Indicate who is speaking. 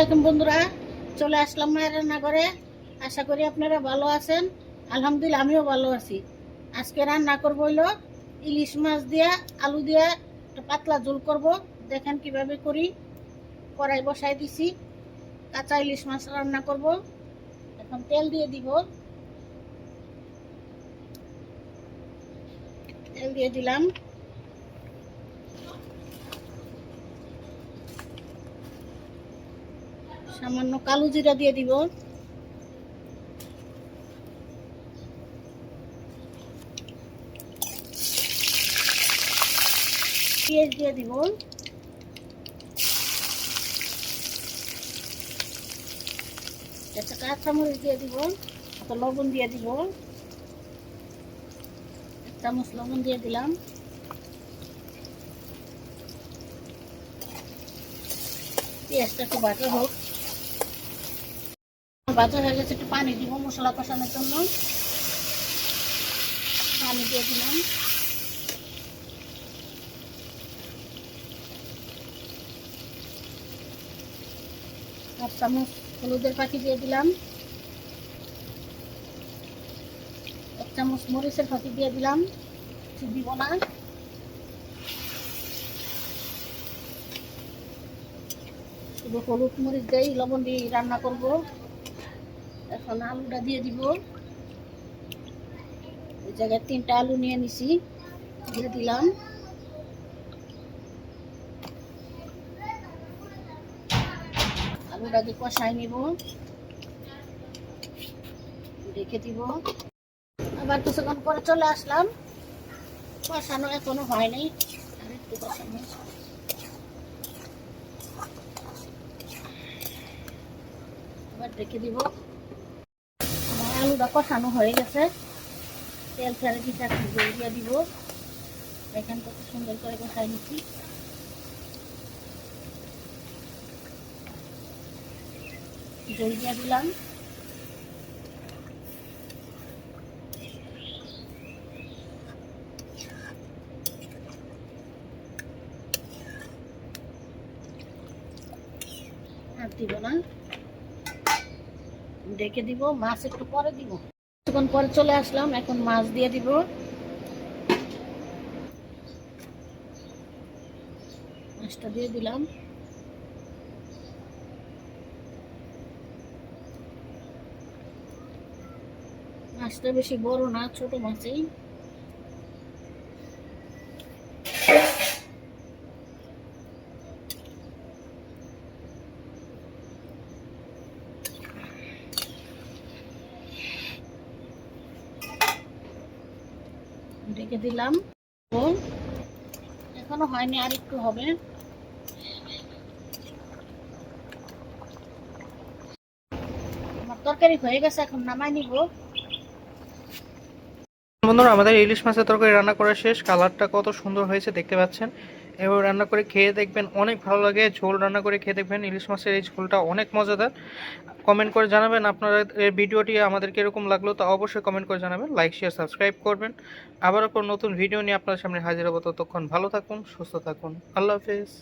Speaker 1: আসসালামাইকুম বন্ধুরা, চলে আসলাম মায়ের আশা করি আপনারা ভালো আছেন। আলহামদুলিল্লাহ, আমিও ভালো আছি। আজকে রান্না করব হইল ইলিশ মাছ দিয়া, আলু দিয়া একটা পাতলা ঝোল করব। দেখেন কীভাবে করি। কড়াই বসাই দিছি। কাঁচা ইলিশ মাছ রান্না করব। এখন তেল দিয়ে দিব। তেল দিয়ে দিলাম। সামান্য কালো জিরা দিয়ে দিব। পেঁয়াজ দিয়ে দিব। একটা কাঁচামরিচ দিয়ে দিব, একটা লবণ দিয়ে দিব। এক চামচ লবণ দিয়ে দিলাম। পেঁয়াজটা একটু বাটা হোক। বাজার হয়ে গেছে, একটু পানি দিব মশলা কষানোর জন্য। পানি দিয়ে দিলাম। এক চামচ হলুদের পাখি দিয়ে দিলাম। এক চামচ মরিচের পাখি দিয়ে দিলাম। দিব না। শুধু হলুদ মরিচ দিয়ে লবণ দিয়ে রান্না করব। এখন আলুটা দিয়ে দিব। এই জায়গায় তিনটা আলু নিয়ে নিছি, দিয়ে দিলাম। আলুটাকে কষাই নিব। রেখে দিব। আবার কিছুক্ষণ পরে চলে আসলাম। কষানো এখনও হয়নি আর একটু কষানো এবার রেখে দিব। আলুটা কষানো হয়ে গেছে। তেল ছেড়ে দিতে জল দিয়ে দিব। দেখেন কত সুন্দর করে কষাই নিচ্ছি। জল দিয়ে দিলাম। দিব না। ডেকে দিব, মাছ একটু পরে দিব। কিছুক্ষণ পরে চলে আসলাম, এখন মাছ দিয়ে দিব। মাছটা দিয়ে দিলাম। মাছটা বেশি বড় না, ছোট মাছই। রেখে দিলাম। এখনও হয়নি আর একটু হবে। তরকারি হয়ে গেছে, এখন নামাই নিব।
Speaker 2: বন্ধুরা, আমাদের ইলিশ মাছের তরকারি রান্না করা শেষ। কালারটা কত সুন্দর হয়েছে দেখতে পাচ্ছেন। এবার রান্না করে খেয়ে দেখবেন অনেক ভালো লাগে, ঝোল রান্না করে খেয়ে দেখবেন, ইলিশ মাছের এই ঝোলটা অনেক মজাদার। কমেন্ট করে জানাবেন আপনারা এই ভিডিওটি আমাদের কীরকম লাগল তা অবশ্যই কমেন্ট করে জানাবেন লাইক শেয়ার সাবস্ক্রাইব করবেন। আবারও কোনো নতুন ভিডিও নিয়ে আপনার সামনে হাজির হব, ততক্ষণ ভালো থাকুন, সুস্থ থাকুন। আল্লাহ হাফিজ।